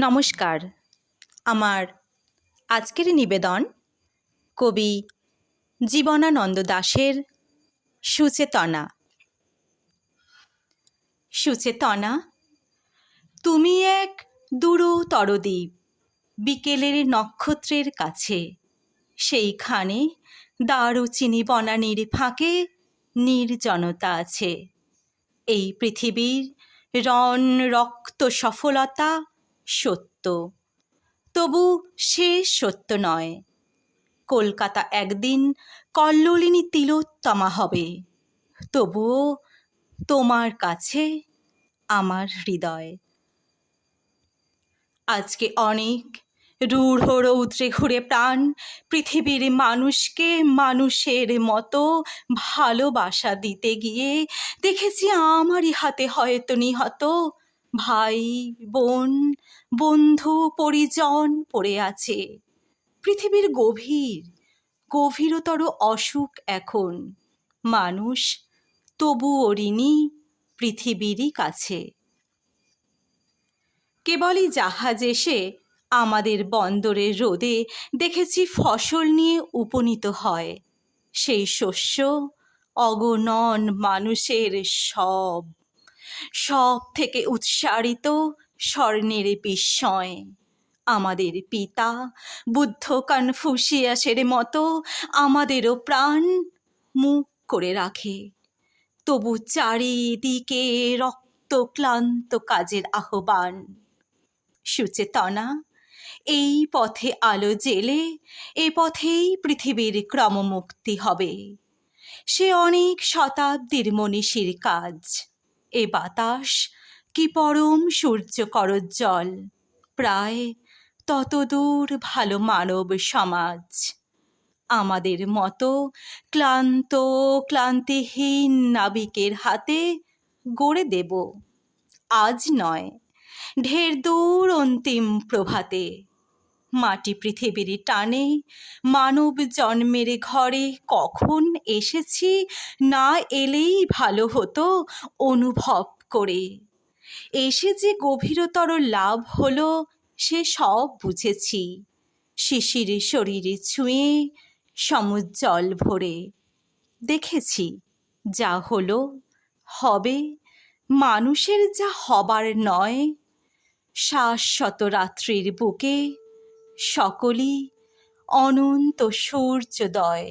নমস্কার। আমার আজকের নিবেদন কবি জীবনানন্দ দাশের সুচেতনা। সুচেতনা, তুমি এক দূরতর দ্বীপ বিকেলের নক্ষত্রের কাছে। সেইখানে দারুচিনি বনানির ফাঁকে নির্জনতা আছে। এই পৃথিবীর রণ রক্ত সফলতা সত্য। তবু সে সত্য নয়। কলকাতা একদিন কল্লোলিনী তিলোত্তমা হবে। তবুও তোমার কাছে আমার হৃদয়। আজকে অনেক রূঢ় রৌদ্রে ঘুরে প্রাণ পৃথিবীর মানুষকে মানুষের মতো ভালোবাসা দিতে গিয়ে দেখেছি আমারই হাতে হয়তো নিহত ভাই, বোন, বন্ধু, পরিজন পড়ে আছে। পৃথিবীর গভীর, গভীরতর অসুখ এখন। মানুষ, তবুও ঋণী পৃথিবীরই কাছে। কেবলই জাহাজ এসে আমাদের বন্দরের রোদে দেখেছি ফসল নিয়ে উপনীত হয়। সেই শস্য, অগণন মানুষের সব। সব থেকে উৎসারিত স্বর্ণের বিস্ময়। আমাদের পিতা বুদ্ধ কনফুসিয়াসের মতো আমাদেরও প্রাণ মুখ করে রাখে। তবু চারিদিকে রক্ত ক্লান্ত কাজের আহ্বান। সুচেতনা, এই পথে আলো জেলে, এ পথেই পৃথিবীর ক্রমমুক্তি হবে। সে অনেক শতাব্দীর মনীষীর কাজ। এ বাতাস কি পরম সূর্য করজ্জল প্রায় ততদূর ভালো মানব সমাজ। আমাদের মতো ক্লান্ত, ক্লান্তিহীন নাবিকের হাতে গড়ে দেব। আজ নয়, ঢের দূর অন্তিম প্রভাতে। মাটি পৃথিবীর টানে। মানব জন্মের ঘরে কখন এসেছি না এলেই ভালো হতো অনুভব করে। এসে যে গভীরতর লাভ হলো, সে সব বুঝেছি। শিশির শরীরে ছুঁয়ে, সমুজ্জ্বল ভরে। দেখেছি যা হলো, হবে, মানুষের যা হবার নয়। শাশ্বত রাত্রির বুকে সকলই অনন্ত সূর্যোদয়।